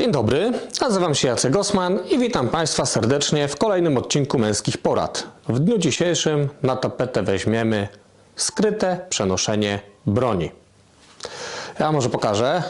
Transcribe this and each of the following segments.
Dzień dobry, nazywam się Jacek Osman i witam Państwa serdecznie w kolejnym odcinku Męskich Porad. W dniu dzisiejszym na tapetę weźmiemy skryte przenoszenie broni. Ja może pokażę.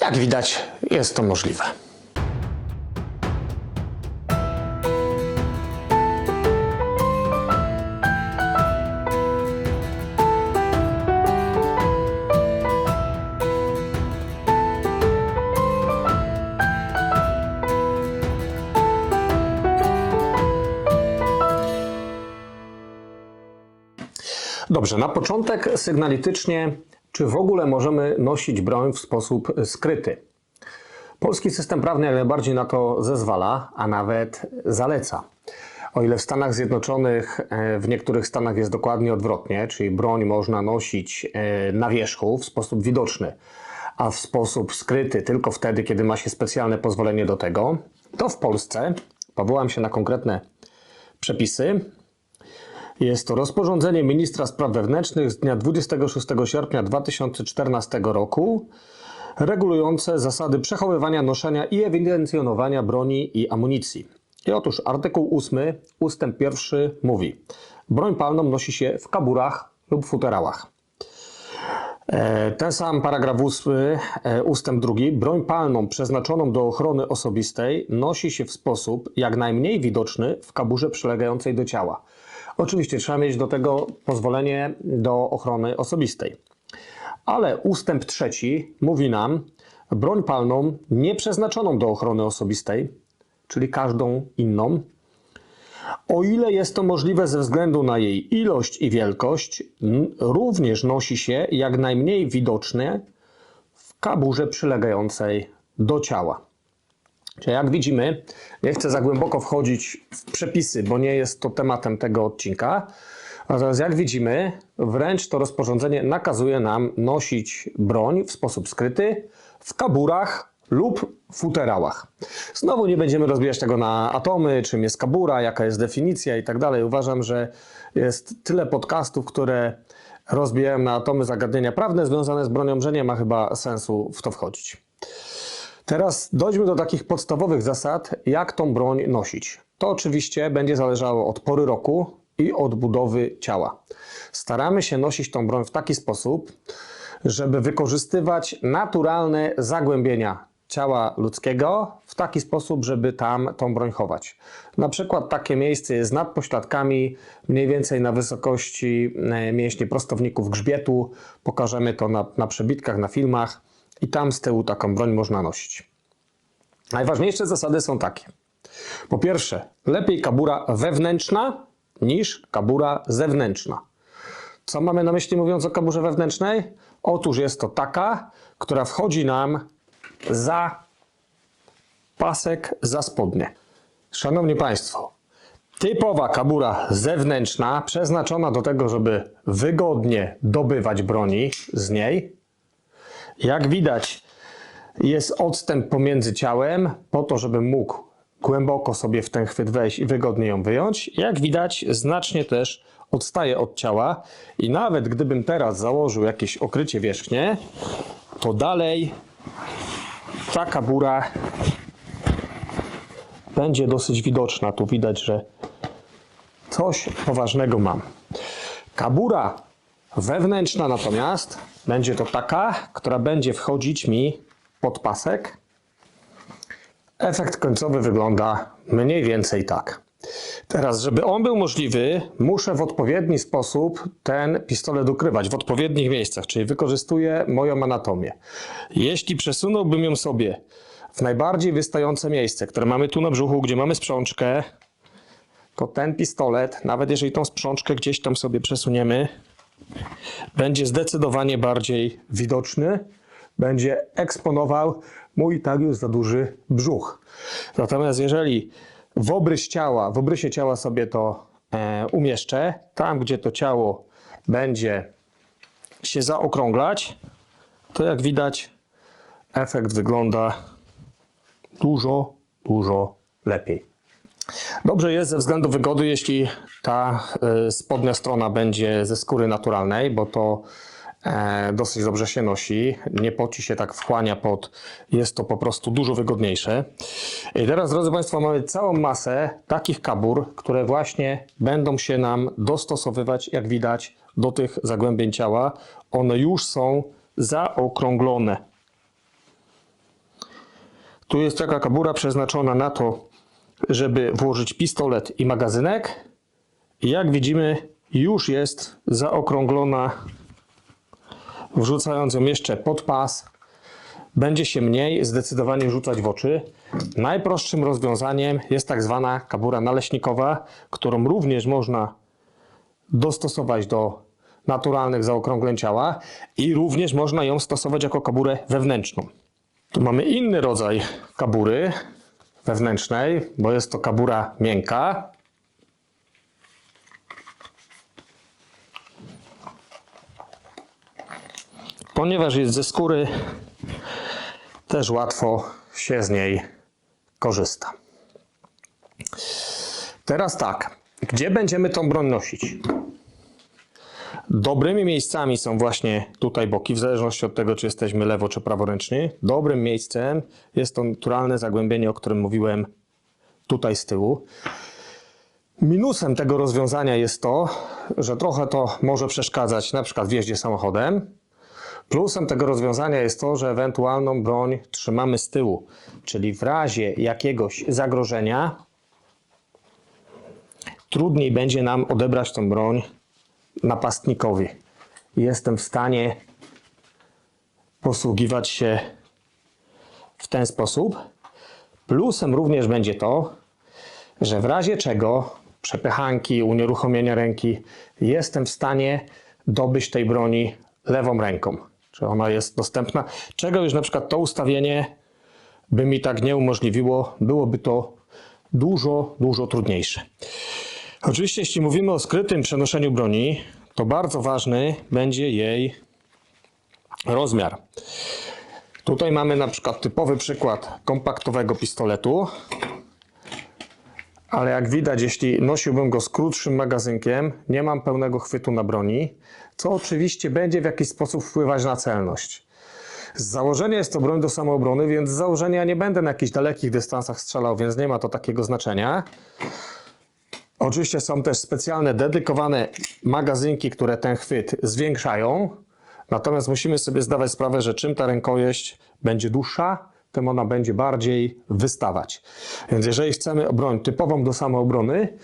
Jak widać, jest to możliwe. Dobrze, na początek sygnalitycznie, czy w ogóle możemy nosić broń w sposób skryty? Polski system prawny jak najbardziej na to zezwala, a nawet zaleca. O ile w Stanach Zjednoczonych, e, w niektórych stanach jest dokładnie odwrotnie, czyli broń można nosić e, na wierzchu w sposób widoczny, a w sposób skryty tylko wtedy, kiedy ma się specjalne pozwolenie do tego, to w Polsce, powołam się na konkretne przepisy, jest to rozporządzenie ministra spraw wewnętrznych z dnia 26 sierpnia 2014 roku regulujące zasady przechowywania, noszenia i ewidencjonowania broni i amunicji. I otóż artykuł 8 ustęp 1 mówi: Broń palną nosi się w kaburach lub futerałach. E, Ten sam paragraf 8, e, ustęp 2. Broń palną przeznaczoną do ochrony osobistej nosi się w sposób jak najmniej widoczny w kaburze przylegającej do ciała. Oczywiście trzeba mieć do tego pozwolenie do ochrony osobistej. Ale ustęp trzeci mówi nam, broń palną nieprzeznaczoną do ochrony osobistej, czyli każdą inną, o ile jest to możliwe ze względu na jej ilość i wielkość, również nosi się jak najmniej widoczne w kaburze przylegającej do ciała. Jak widzimy, nie chcę za głęboko wchodzić w przepisy, bo nie jest to tematem tego odcinka. Natomiast jak widzimy, wręcz to rozporządzenie nakazuje nam nosić broń w sposób skryty w kaburach lub futerałach. Znowu nie będziemy rozbijać tego na atomy, czym jest kabura, jaka jest definicja i tak dalej. Uważam, że jest tyle podcastów, które rozbijają na atomy zagadnienia prawne związane z bronią, że nie ma chyba sensu w to wchodzić. Teraz dojdźmy do takich podstawowych zasad, jak tą broń nosić. To oczywiście będzie zależało od pory roku i od budowy ciała. Staramy się nosić tą broń w taki sposób, żeby wykorzystywać naturalne zagłębienia ciała ludzkiego w taki sposób, żeby tam tą broń chować. Na przykład takie miejsce jest nad pośladkami, mniej więcej na wysokości e, mięśni prostowników grzbietu. Pokażemy to na, na przebitkach, na filmach i tam z tyłu taką broń można nosić. Najważniejsze zasady są takie. Po pierwsze, lepiej kabura wewnętrzna niż kabura zewnętrzna. Co mamy na myśli mówiąc o kaburze wewnętrznej? Otóż jest to taka, która wchodzi nam za pasek, za spodnie. Szanowni Państwo, typowa kabura zewnętrzna, przeznaczona do tego, żeby wygodnie dobywać broni z niej, jak widać, jest odstęp pomiędzy ciałem, po to, żeby mógł głęboko sobie w ten chwyt wejść i wygodnie ją wyjąć. Jak widać, znacznie też odstaje od ciała i nawet gdybym teraz założył jakieś okrycie wierzchnie, to dalej ta kabura będzie dosyć widoczna. Tu widać, że coś poważnego mam. Kabura wewnętrzna natomiast będzie to taka, która będzie wchodzić mi pod pasek. Efekt końcowy wygląda mniej więcej tak. Teraz, żeby on był możliwy, muszę w odpowiedni sposób ten pistolet ukrywać w odpowiednich miejscach, czyli wykorzystuję moją anatomię. Jeśli przesunąłbym ją sobie w najbardziej wystające miejsce, które mamy tu na brzuchu, gdzie mamy sprzączkę, to ten pistolet, nawet jeżeli tą sprzączkę gdzieś tam sobie przesuniemy, będzie zdecydowanie bardziej widoczny, będzie eksponował mój tak już za duży brzuch. Natomiast jeżeli w obrys ciała, w obrysie ciała sobie to e, umieszczę, tam gdzie to ciało będzie się zaokrąglać, to jak widać efekt wygląda dużo, dużo lepiej. Dobrze jest ze względu wygody, jeśli ta y, spodnia strona będzie ze skóry naturalnej, bo to e, dosyć dobrze się nosi, nie poci się tak, wchłania pod, jest to po prostu dużo wygodniejsze. I teraz, drodzy Państwo, mamy całą masę takich kabur, które właśnie będą się nam dostosowywać, jak widać, do tych zagłębień ciała. One już są zaokrąglone. Tu jest taka kabura przeznaczona na to, żeby włożyć pistolet i magazynek. Jak widzimy, już jest zaokrąglona, wrzucając ją jeszcze pod pas. Będzie się mniej zdecydowanie rzucać w oczy. Najprostszym rozwiązaniem jest tak zwana kabura naleśnikowa, którą również można dostosować do naturalnych zaokrągleń ciała i również można ją stosować jako kaburę wewnętrzną. Tu mamy inny rodzaj kabury wewnętrznej, bo jest to kabura miękka. Ponieważ jest ze skóry, też łatwo się z niej korzysta. Teraz tak, gdzie będziemy tą broń nosić? Dobrymi miejscami są właśnie tutaj boki, w zależności od tego, czy jesteśmy lewo czy praworęczni. Dobrym miejscem jest to naturalne zagłębienie, o którym mówiłem tutaj z tyłu. Minusem tego rozwiązania jest to, że trochę to może przeszkadzać na przykład w jeździe samochodem. Plusem tego rozwiązania jest to, że ewentualną broń trzymamy z tyłu, czyli w razie jakiegoś zagrożenia trudniej będzie nam odebrać tą broń napastnikowi. Jestem w stanie posługiwać się w ten sposób. Plusem również będzie to, że w razie czego przepychanki, unieruchomienia ręki, jestem w stanie dobyć tej broni lewą ręką. Czy ona jest dostępna? Czego już na przykład to ustawienie by mi tak nie umożliwiło, byłoby to dużo, dużo trudniejsze. Oczywiście, jeśli mówimy o skrytym przenoszeniu broni, to bardzo ważny będzie jej rozmiar. Tutaj mamy na przykład typowy przykład kompaktowego pistoletu, ale jak widać, jeśli nosiłbym go z krótszym magazynkiem, nie mam pełnego chwytu na broni, co oczywiście będzie w jakiś sposób wpływać na celność. Z założenia jest to broń do samoobrony, więc z założenia nie będę na jakichś dalekich dystansach strzelał, więc nie ma to takiego znaczenia. Oczywiście są też specjalne, dedykowane magazynki, które ten chwyt zwiększają. Natomiast musimy sobie zdawać sprawę, że czym ta rękojeść będzie dłuższa, tym ona będzie bardziej wystawać. Więc jeżeli chcemy broń typową do samoobrony,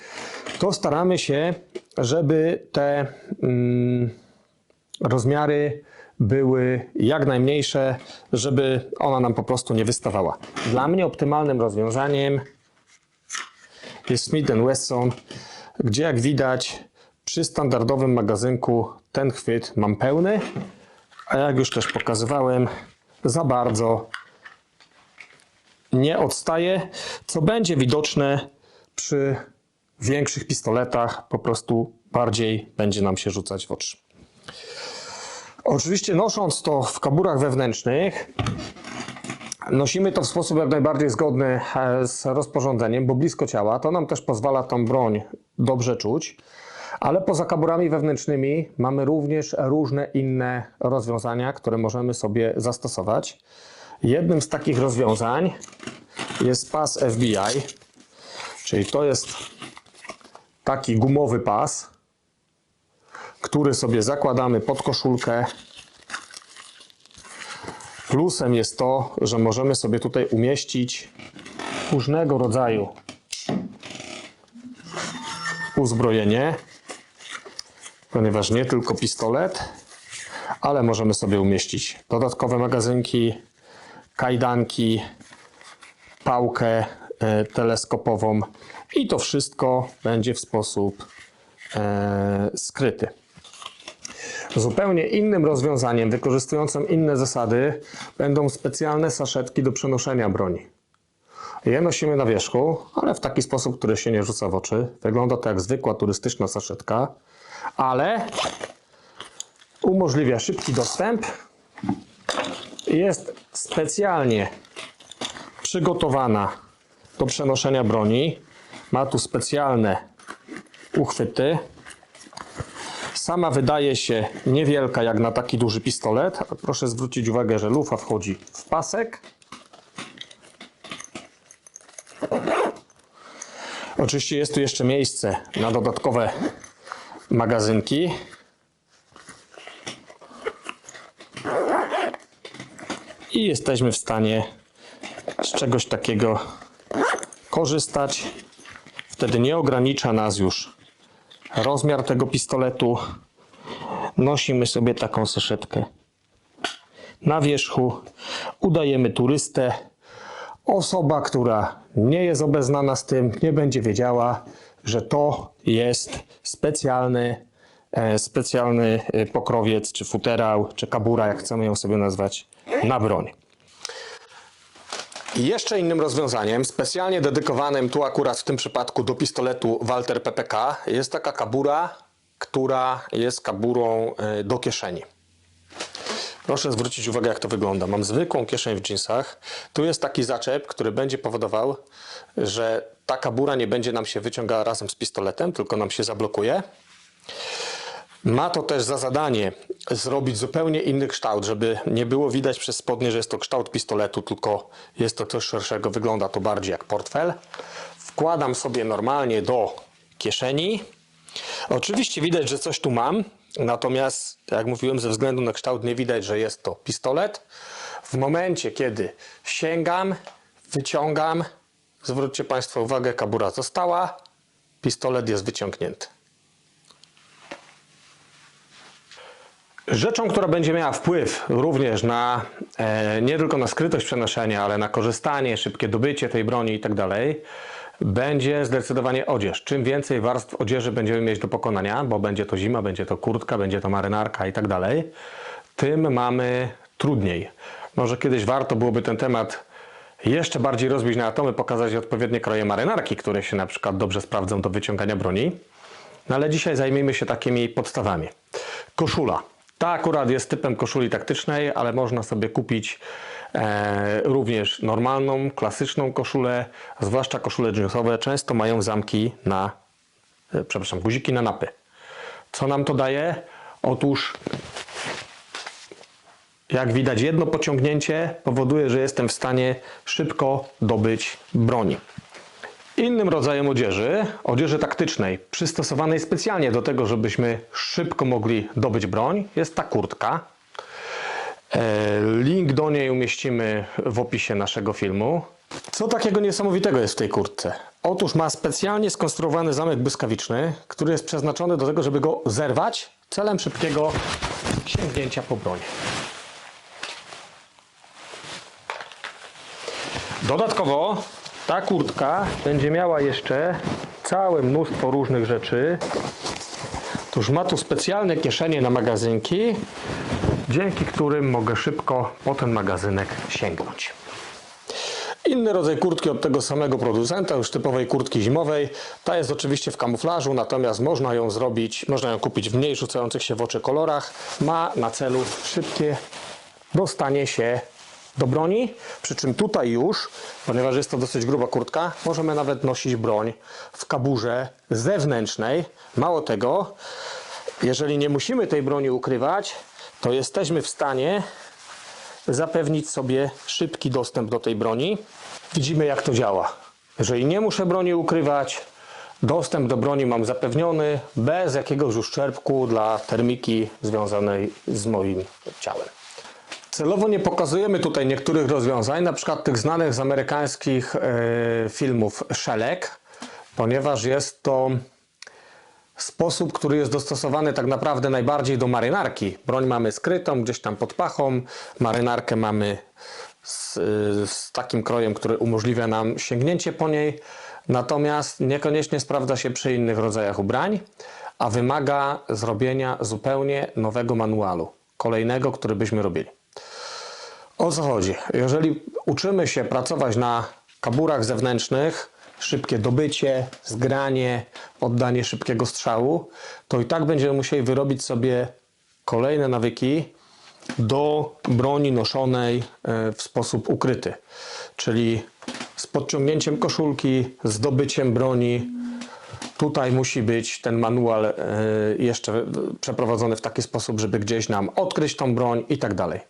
to staramy się, żeby te mm, rozmiary były jak najmniejsze, żeby ona nam po prostu nie wystawała. Dla mnie optymalnym rozwiązaniem Smith Wesson, gdzie jak widać przy standardowym magazynku ten chwyt mam pełny, a jak już też pokazywałem, za bardzo nie odstaje, co będzie widoczne przy większych pistoletach, po prostu bardziej będzie nam się rzucać w oczy. Oczywiście nosząc to w kaburach wewnętrznych, Nosimy to w sposób jak najbardziej zgodny e, z rozporządzeniem, bo blisko ciała. To nam też pozwala tą broń dobrze czuć. Ale poza kaburami wewnętrznymi mamy również różne inne rozwiązania, które możemy sobie zastosować. Jednym z takich rozwiązań jest pas FBI, czyli to jest taki gumowy pas, który sobie zakładamy pod koszulkę Plusem jest to, że możemy sobie tutaj umieścić różnego rodzaju uzbrojenie, ponieważ nie tylko pistolet, ale możemy sobie umieścić dodatkowe magazynki, kajdanki, pałkę e, teleskopową i to wszystko będzie w sposób e, skryty. Zupełnie innym rozwiązaniem, wykorzystującym inne zasady, będą specjalne saszetki do przenoszenia broni. Je nosimy na wierzchu, ale w taki sposób, który się nie rzuca w oczy. Wygląda to jak zwykła turystyczna saszetka, ale umożliwia szybki dostęp jest specjalnie przygotowana do przenoszenia broni. Ma tu specjalne uchwyty. Sama wydaje się niewielka jak na taki duży pistolet. Proszę zwrócić uwagę, że lufa wchodzi w pasek. Oczywiście jest tu jeszcze miejsce na dodatkowe magazynki. I jesteśmy w stanie z czegoś takiego korzystać. Wtedy nie ogranicza nas już rozmiar tego pistoletu. Nosimy sobie taką saszetkę na wierzchu. Udajemy turystę. Osoba, która nie jest obeznana z tym, nie będzie wiedziała, że to jest specjalny, e, specjalny e, pokrowiec, czy futerał, czy kabura, jak chcemy ją sobie nazwać, na broń. Jeszcze innym rozwiązaniem, specjalnie dedykowanym tu akurat w tym przypadku do pistoletu Walter PPK, jest taka kabura, która jest kaburą e, do kieszeni. Proszę zwrócić uwagę, jak to wygląda. Mam zwykłą kieszeń w jeansach. Tu jest taki zaczep, który będzie powodował, że ta kabura nie będzie nam się wyciągała razem z pistoletem, tylko nam się zablokuje. Ma to też za zadanie zrobić zupełnie inny kształt, żeby nie było widać przez spodnie, że jest to kształt pistoletu, tylko jest to coś szerszego. Wygląda to bardziej jak portfel. Wkładam sobie normalnie do kieszeni. Oczywiście widać, że coś tu mam, natomiast jak mówiłem, ze względu na kształt nie widać, że jest to pistolet. W momencie, kiedy sięgam, wyciągam, zwróćcie Państwo uwagę, kabura została, pistolet jest wyciągnięty. Rzeczą, która będzie miała wpływ również na e, nie tylko na skrytość przenoszenia, ale na korzystanie, szybkie dobycie tej broni i tak będzie zdecydowanie odzież. Czym więcej warstw odzieży będziemy mieć do pokonania, bo będzie to zima, będzie to kurtka, będzie to marynarka i tak tym mamy trudniej. Może kiedyś warto byłoby ten temat jeszcze bardziej rozbić na atomy, pokazać odpowiednie kroje marynarki, które się na przykład dobrze sprawdzą do wyciągania broni. No ale dzisiaj zajmijmy się takimi podstawami. Koszula. Ta akurat jest typem koszuli taktycznej, ale można sobie kupić e, również normalną, klasyczną koszulę, zwłaszcza koszule jeansowe często mają zamki na, e, przepraszam, guziki na napy. Co nam to daje? Otóż jak widać, jedno pociągnięcie powoduje, że jestem w stanie szybko dobyć broni. Innym rodzajem odzieży, odzieży taktycznej, przystosowanej specjalnie do tego, żebyśmy szybko mogli dobyć broń, jest ta kurtka. E, Link do niej umieścimy w opisie naszego filmu. Co takiego niesamowitego jest w tej kurtce? Otóż ma specjalnie skonstruowany zamek błyskawiczny, który jest przeznaczony do tego, żeby go zerwać celem szybkiego sięgnięcia po broń. Dodatkowo ta kurtka będzie miała jeszcze całe mnóstwo różnych rzeczy. Otóż ma tu specjalne kieszenie na magazynki, dzięki którym mogę szybko po ten magazynek sięgnąć. Inny rodzaj kurtki od tego samego producenta, już typowej kurtki zimowej. Ta jest oczywiście w kamuflażu, natomiast można ją zrobić, można ją kupić w mniej rzucających się w oczy kolorach. Ma na celu szybkie dostanie się do broni, przy czym tutaj już, ponieważ jest to dosyć gruba kurtka, możemy nawet nosić broń w kaburze zewnętrznej. Mało tego, jeżeli nie musimy tej broni ukrywać, to jesteśmy w stanie zapewnić sobie szybki dostęp do tej broni. Widzimy jak to działa. Jeżeli nie muszę broni ukrywać, dostęp do broni mam zapewniony bez jakiegoś uszczerbku dla termiki związanej z moim ciałem. Celowo nie pokazujemy tutaj niektórych rozwiązań, na przykład tych znanych z amerykańskich e, filmów szelek, ponieważ jest to sposób, który jest dostosowany tak naprawdę najbardziej do marynarki. Broń mamy skrytą gdzieś tam pod pachą, marynarkę mamy z, z takim krojem, który umożliwia nam sięgnięcie po niej, natomiast niekoniecznie sprawdza się przy innych rodzajach ubrań, a wymaga zrobienia zupełnie nowego manualu, kolejnego, który byśmy robili. O co chodzi? Jeżeli uczymy się pracować na kaburach zewnętrznych, szybkie dobycie, zgranie, oddanie szybkiego strzału, to i tak będziemy musieli wyrobić sobie kolejne nawyki, do broni noszonej e, w sposób ukryty, czyli z podciągnięciem koszulki, zdobyciem broni. Tutaj musi być ten manual e, jeszcze przeprowadzony w taki sposób, żeby gdzieś nam odkryć tą broń i tak dalej.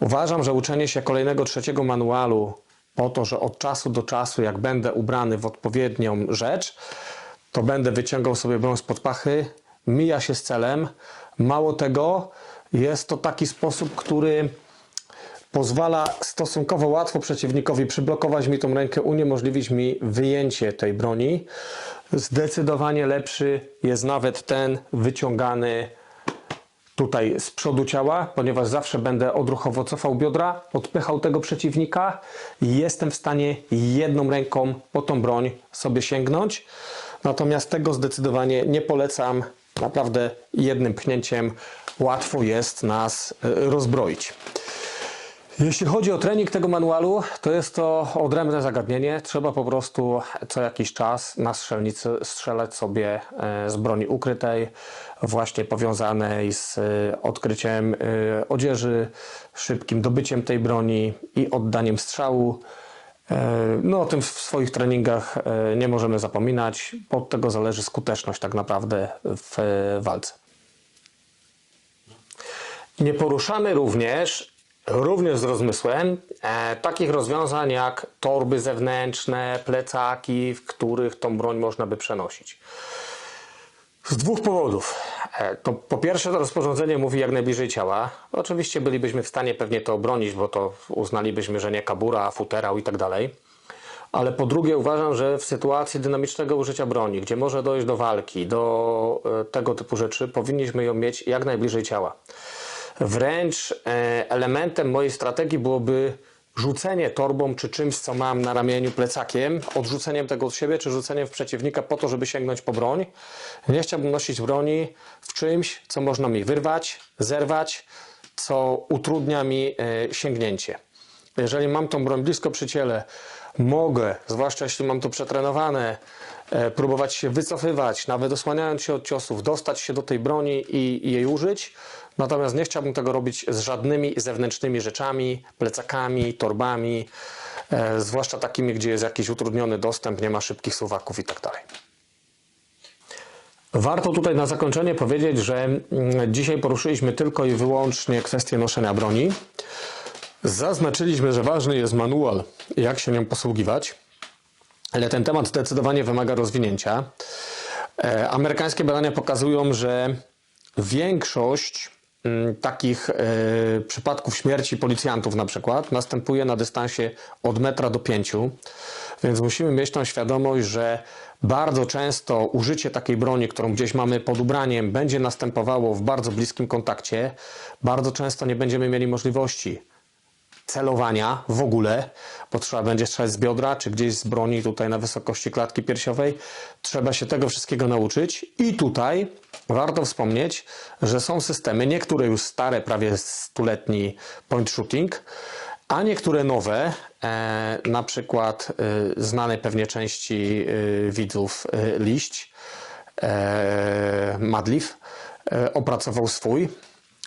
Uważam, że uczenie się kolejnego trzeciego manualu po to, że od czasu do czasu, jak będę ubrany w odpowiednią rzecz, to będę wyciągał sobie broń spod pachy, mija się z celem. Mało tego, jest to taki sposób, który pozwala stosunkowo łatwo przeciwnikowi przyblokować mi tą rękę, uniemożliwić mi wyjęcie tej broni. Zdecydowanie lepszy jest nawet ten wyciągany tutaj z przodu ciała, ponieważ zawsze będę odruchowo cofał biodra, odpychał tego przeciwnika i jestem w stanie jedną ręką po tą broń sobie sięgnąć. Natomiast tego zdecydowanie nie polecam. Naprawdę jednym pchnięciem łatwo jest nas y, rozbroić. Jeśli chodzi o trening tego manualu, to jest to odrębne zagadnienie. Trzeba po prostu co jakiś czas na strzelnicy strzelać sobie e, z broni ukrytej, właśnie powiązanej z e, odkryciem e, odzieży, szybkim dobyciem tej broni i oddaniem strzału. No o tym w swoich treningach nie możemy zapominać. Od tego zależy skuteczność tak naprawdę w walce. Nie poruszamy również, również z rozmysłem, e, takich rozwiązań jak torby zewnętrzne, plecaki, w których tą broń można by przenosić. Z dwóch powodów. E, to po pierwsze, to rozporządzenie mówi jak najbliżej ciała. Oczywiście bylibyśmy w stanie pewnie to obronić, bo to uznalibyśmy, że nie kabura, futerał i tak dalej. Ale po drugie, uważam, że w sytuacji dynamicznego użycia broni, gdzie może dojść do walki, do e, tego typu rzeczy, powinniśmy ją mieć jak najbliżej ciała. Wręcz e, elementem mojej strategii byłoby rzucenie torbą czy czymś, co mam na ramieniu plecakiem, odrzuceniem tego od siebie, czy rzuceniem w przeciwnika po to, żeby sięgnąć po broń. Nie chciałbym nosić broni w czymś, co można mi wyrwać, zerwać, co utrudnia mi e, sięgnięcie. Jeżeli mam tą broń blisko przy ciele, mogę, zwłaszcza jeśli mam to przetrenowane, e, próbować się wycofywać, nawet osłaniając się od ciosów, dostać się do tej broni i, i jej użyć. Natomiast nie chciałbym tego robić z żadnymi zewnętrznymi rzeczami, plecakami, torbami, e, zwłaszcza takimi, gdzie jest jakiś utrudniony dostęp, nie ma szybkich suwaków i tak. Warto tutaj na zakończenie powiedzieć, że mm, dzisiaj poruszyliśmy tylko i wyłącznie kwestię noszenia broni. Zaznaczyliśmy, że ważny jest manual, jak się nią posługiwać, ale ten temat zdecydowanie wymaga rozwinięcia. E, amerykańskie badania pokazują, że większość takich e, przypadków śmierci policjantów na przykład następuje na dystansie od metra do pięciu, więc musimy mieć tą świadomość, że bardzo często użycie takiej broni, którą gdzieś mamy pod ubraniem, będzie następowało w bardzo bliskim kontakcie. Bardzo często nie będziemy mieli możliwości celowania w ogóle, bo trzeba będzie strzelać z biodra, czy gdzieś z broni tutaj na wysokości klatki piersiowej. Trzeba się tego wszystkiego nauczyć i tutaj warto wspomnieć, że są systemy, niektóre już stare, prawie stuletni point shooting, a niektóre nowe, e, na przykład e, znanej pewnie części e, widzów liść, Madliv, e, opracował swój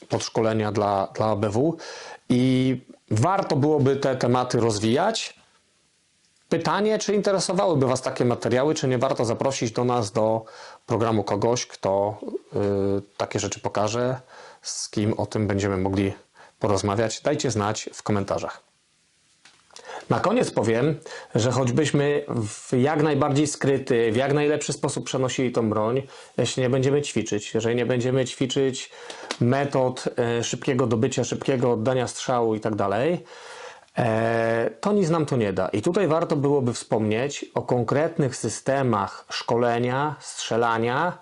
podszkolenia dla, dla ABW i warto byłoby te tematy rozwijać. Pytanie, czy interesowałyby Was takie materiały, czy nie warto zaprosić do nas do programu kogoś, kto y, takie rzeczy pokaże, z kim o tym będziemy mogli porozmawiać. Dajcie znać w komentarzach. Na koniec powiem, że choćbyśmy w jak najbardziej skryty, w jak najlepszy sposób przenosili tą broń, jeśli nie będziemy ćwiczyć, jeżeli nie będziemy ćwiczyć metod e, szybkiego dobycia, szybkiego oddania strzału i tak dalej, e, to nic nam to nie da. I tutaj warto byłoby wspomnieć o konkretnych systemach szkolenia, strzelania,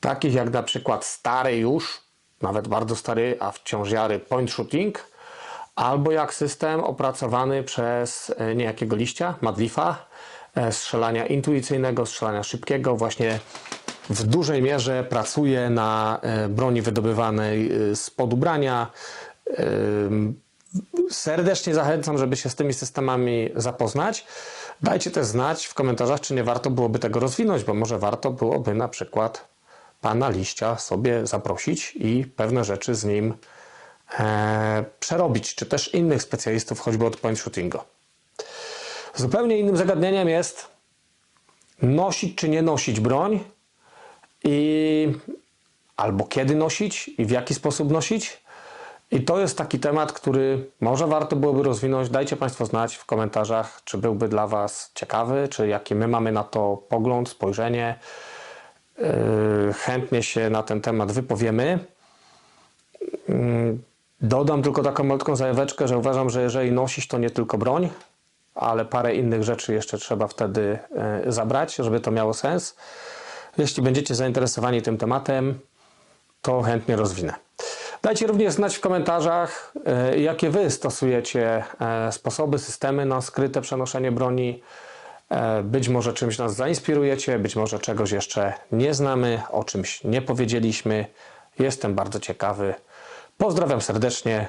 takich jak na przykład stary już, nawet bardzo stary, a wciąż jary point shooting, albo jak system opracowany przez e, niejakiego liścia, Madlifa, e, strzelania intuicyjnego, strzelania szybkiego, właśnie w dużej mierze pracuje na e, broni wydobywanej spod ubrania. Serdecznie zachęcam, żeby się z tymi systemami zapoznać. Dajcie też znać w komentarzach, czy nie warto byłoby tego rozwinąć, bo może warto byłoby na przykład pana liścia sobie zaprosić i pewne rzeczy z nim przerobić, czy też innych specjalistów, choćby od point shootingu. Zupełnie innym zagadnieniem jest nosić czy nie nosić broń i albo kiedy nosić i w jaki sposób nosić. I to jest taki temat, który może warto byłoby rozwinąć. Dajcie Państwo znać w komentarzach, czy byłby dla Was ciekawy, czy jaki my mamy na to pogląd, spojrzenie. Yy, Chętnie się na ten temat wypowiemy. Dodam tylko taką malutką zajaweczkę, że uważam, że jeżeli nosić, to nie tylko broń, ale parę innych rzeczy jeszcze trzeba wtedy yy, zabrać, żeby to miało sens. Jeśli będziecie zainteresowani tym tematem, to chętnie rozwinę. Dajcie również znać w komentarzach, e, jakie Wy stosujecie e, sposoby, systemy na skryte przenoszenie broni. E, Być może czymś nas zainspirujecie, być może czegoś jeszcze nie znamy, o czymś nie powiedzieliśmy. Jestem bardzo ciekawy. Pozdrawiam serdecznie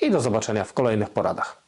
i do zobaczenia w kolejnych poradach.